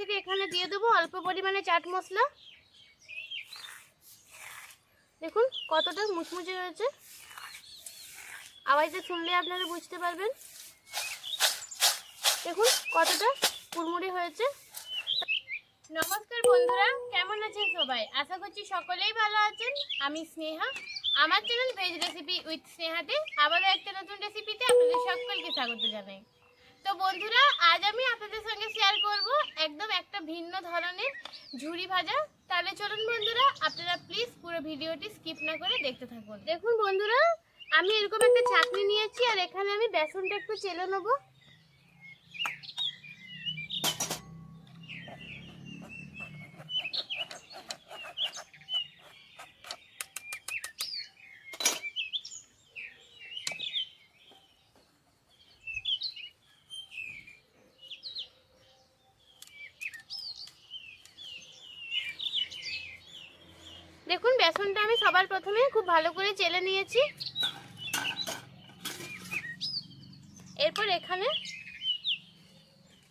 থেকে এখানে দিয়ে দেবো অল্প পরিমাণে চাট মশলা। দেখুন কতটা মুচমুচে হয়েছে। আওয়াজটা শুনলে আপনারা বুঝতে পারবেন। দেখুন কতটা কুড়মুড়ে হয়েছে। নমস্কার বন্ধুরা, কেমন আছেন সবাই? আশা করছি সকলেই ভালো আছেন। আমি স্নেহা। আমার চ্যানেল ভেজ রেসিপি উইথ স্নেহাতে আবারও একটা নতুন রেসিপিতে আপনাদের সকলকে স্বাগত জানাই। তো বন্ধুরা, আজ আমি আপনাদের সঙ্গে শেয়ার করব একদম একটা ভিন্ন ধরনের ঝুরি ভাজা। তাহলে চলুন বন্ধুরা, আপনারা প্লিজ পুরো ভিডিওটি স্কিপ না করে দেখতে থাকুন। দেখুন বন্ধুরা, আমি এরকম একটা চাটনি নিয়েছি আর এখানে আমি বেসনটা একটু চেলে নেব। দেখুন, বেসনটা আমি সবার প্রথমে খুব ভালো করে চেলে নিয়েছি। এরপর এখানে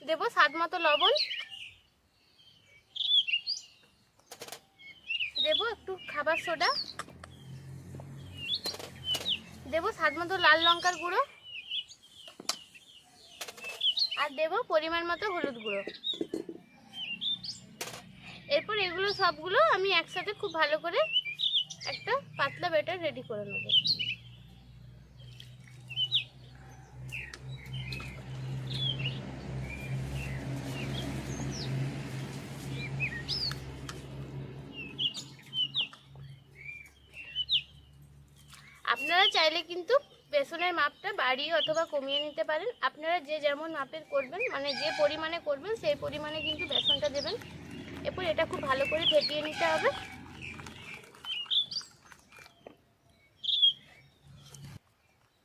দেব স্বাদ মতো লবণ। দেব একটু খাবার সোডা। দেব স্বাদ মতো লাল লঙ্কার গুঁড়ো। আর দেব পরিমাণ মতো হলুদ গুঁড়ো। এরপর এগুলো সবগুলো আমি একসাথে খুব ভালো করে একটা পাতলা ব্যাটার রেডি করে নেব। আপনারা চাইলে কিন্তু বেসনের মাপটা বাড়িয়ে অথবা কমিয়ে নিতে পারেন। আপনারা যে যেমন মাপের করবেন মানে যে পরিমাণে করবেন, সেই পরিমাণে কিন্তু বেসনটা দেবেন। এরপর এটা খুব ভালো করে ফেটিয়ে নিতে হবে।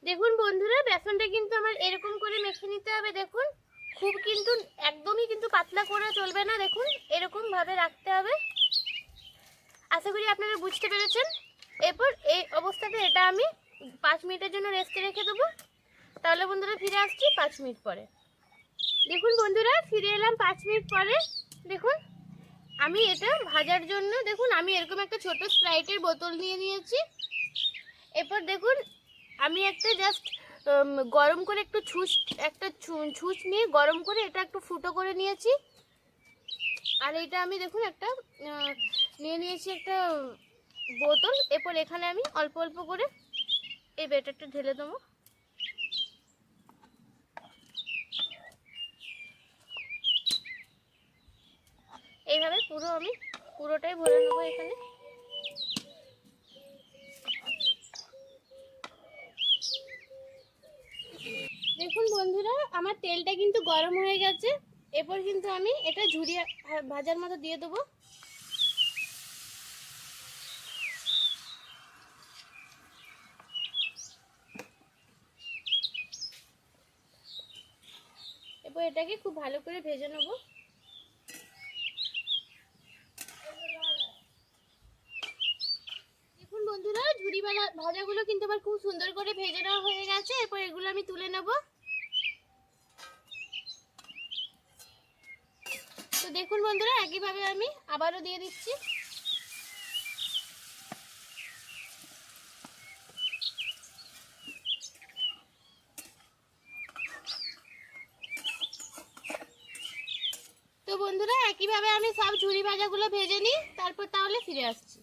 দেখুন বন্ধুরা, বেসনটা কিন্তু আমার এরকম করে মেখে নিতে হবে, দেখুন। খুব কিন্তু, একদমই কিন্তু পাতলা করে চলবে না, দেখুন। এরকম ভাবে রাখতে হবে। আশা করি আপনারা বুঝতে পেরেছেন। এরপর এই অবস্থাতে এটা আমি পাঁচ মিনিটের জন্য রেস্টে রেখে দেবো। তাহলে বন্ধুরা ফিরে আসছি পাঁচ মিনিট পরে। দেখুন বন্ধুরা, ফিরে এলাম পাঁচ মিনিট পরে। দেখুন আমি এটা ভাজার জন্য, দেখুন, আমি এরকম একটা ছোট স্প্রাইটের বোতল নিয়ে নিয়েছি। এরপর দেখুন, আমি একটা জাস্ট গরম করে একটু ছুঁচ, একটা ছুঁচ নিয়ে গরম করে এটা একটু ফুটো করে নিয়েছি। আর এটা আমি দেখুন একটা নিয়ে নিয়েছি একটা বোতল। এরপর এখানে আমি অল্প অল্প করে এই ব্যাটারটা ঢেলে দেবো। এইভাবে পুরো আমি পুরোটাই ভরে নেব এখানে। দেখুন বন্ধুরা, আমার তেলটা কিন্তু গরম হয়ে গেছে। এরপর কিন্তু আমি এটা ভা- ভাজার মতো দিয়ে দেবো। এরপর এটাকে খুব ভালো করে ভেজে নেব দেখুন বন্ধুরা ঝুরি ভাজা ভাজাগুলো কিন্তু আবার খুব সুন্দর করে ভেজে নেওয়া হয়ে গেছে। এরপর এগুলো আমি তুলে নেব। তো দেখুন বন্ধুরা, একইভাবে আমি আবারও দিয়ে দিচ্ছি। তো বন্ধুরা, একইভাবে আমি সব ঝুরি ভাজাগুলো ভেজে নিই। তারপর তাহলে ফিরে আসছি।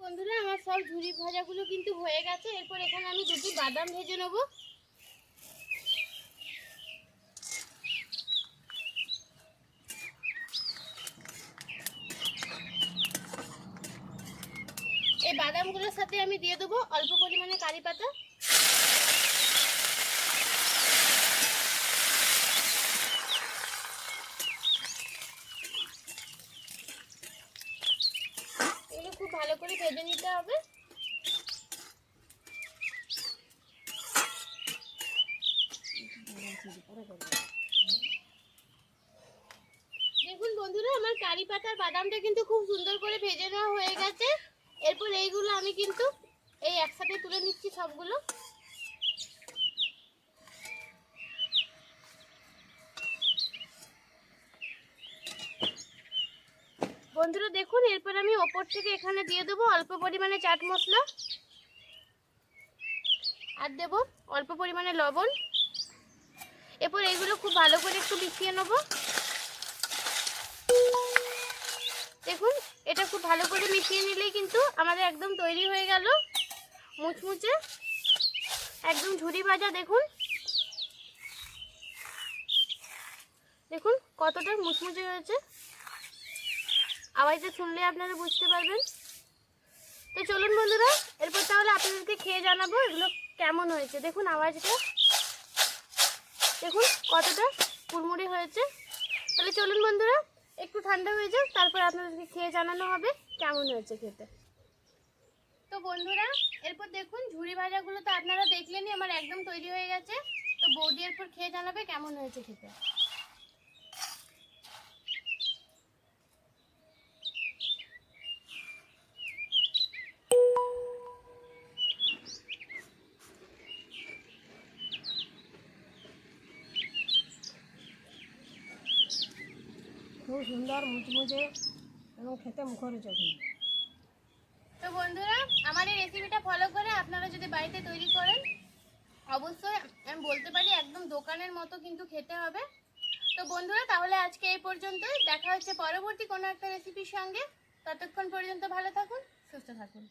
বন্ধুরা, আমার সব ঝুরি ভাজাগুলো কিন্তু হয়ে গেছে। এরপর এখানে আমি দুটি বাদাম ভেজে নেব। এই বাদামগুলোর সাথে আমি দিয়ে দেবো অল্প পরিমাণে কারি পাতা এগুলো খুব ভালো করে ভেজে নিতে হবে। দেখুন বন্ধুরা, আমার কারি পাতার বাদামটা কিন্তু খুব সুন্দর করে ভেজে নেওয়া হয়ে গেছে। এরপর এইগুলো আমি কিন্তু এই একসাথে তুলে নিচ্ছি সবগুলো। বন্ধুরা দেখুন, এরপর আমি ওপর থেকে এখানে দিয়ে দেবো অল্প পরিমাণে চাট মশলা। আর দেব অল্প পরিমাণে লবণ। এরপর এইগুলো খুব ভালো করে একটু মিশিয়ে নেব। দেখুন, এটা খুব ভালো করে মিশিয়ে নিলেই কিন্তু আমাদের একদম তৈরি হয়ে গেল। মুচমুচে। একদম ঝুরি ভাজা, দেখুন। দেখুন কতটা মুচমুচে হয়েছে। আওয়াজটা শুনলে আপনারা বুঝতে পারবেন। তো চলুন বন্ধুরা, এরপর তাহলে আপনাদেরকে খেয়ে জানাব এগুলো কেমন হয়েছে। দেখুন আওয়াজটা। দেখুন কতটা কুড়মুড়ি হয়েছে। তাহলে চলুন বন্ধুরা, একটু ঠান্ডা হয়ে যাক, তারপর আপনাদেরকে খেয়ে জানানো হবে কেমন হয়েছে খেতে। তো বন্ধুরা, এরপর দেখুন ঝুড়ি ভাজাগুলো তো আপনারা দেখলেনই, আমার একদম তৈরি হয়ে গেছে। তো বৌদি এরপর খেয়ে জানাবে কেমন হয়েছে খেতে। খুব সুন্দর, মুচমুচে এবং খেতে মুখরোচক। তো বন্ধুরা, আমার এই রেসিপিটা ফলো করে আপনারা যদি বাড়িতে তৈরি করেন, অবশ্যই আমি বলতে পারি একদম দোকানের মতো কিন্তু খেতে হবে। তো বন্ধুরা, তাহলে আজকে এই পর্যন্তই। দেখা হচ্ছে পরবর্তী কোনো একটা রেসিপির সঙ্গে। ততক্ষণ পর্যন্ত ভালো থাকুন, সুস্থ থাকুন।